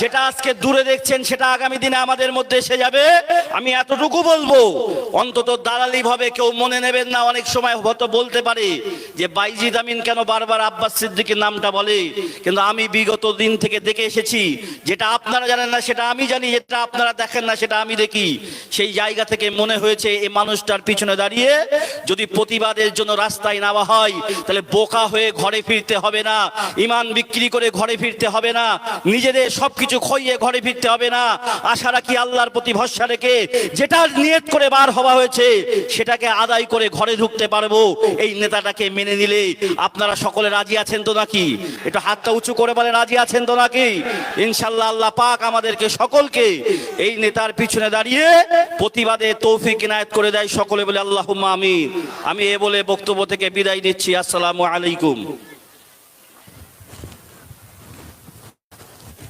যেটা আজকে দূরে দেখছেন সেটা আগামী দিনে আমাদের মধ্যে এসে যাবে। আমি এতটুকু বলব অন্তত দালালি ভাবে কেউ মনে নেবেন না, অনেক সময় হয়তো বলতে পারে যে বাইজিদ আমিন কেন বারবার আব্বাস সিদ্দিকের নামটা বলে? কিন্তু আমি বিগত দিন থেকে দেখে এসেছি, যেটা আপনারা জানেন না, সেটা আমি জানি, যেটা আপনারা দেখেন না, সেটা আমি দেখি। সেই জায়গা থেকে মনে হয়েছে এই মানুষটার পিছনে দাঁড়িয়ে যদি প্রতিবাদের জন্য রাস্তায় নেওয়া হয়, তাহলে বোকা হয়ে ঘরে ফিরতে হবে না, ইমান বিক্রি করে ঘরে ফিরতে হবে না, নিজেদের সবকিছু খইয়ে ঘরে ফিরতে হবে না। আশা রাখি আল্লাহর প্রতি ভরসা রেখে যেটা নিয়ত করে বার হওয়া হয়েছে, সেটাকে আদায় করে ঘরে ঢুকতে পারব। এই নেতাটাকে মেনে নিলে আপনারা সকলে রাজি আছেন তো নাকি? একটু হাতটা উঁচু করে বলে রাজি আছেন তো নাকি? ইনশাল্লাহ আল্লাহ পাক আমাদেরকে সকলকে এই নেতার পিছনে দাঁড়িয়ে প্রতিবাদে তৌফিক ইনায়ত করে দেয় সকলে বলে আল্লাহ আমি আমি এ বলে বক্তব্য থেকে বিদায় নিচ্ছি। আসসালামু আলাইকুম।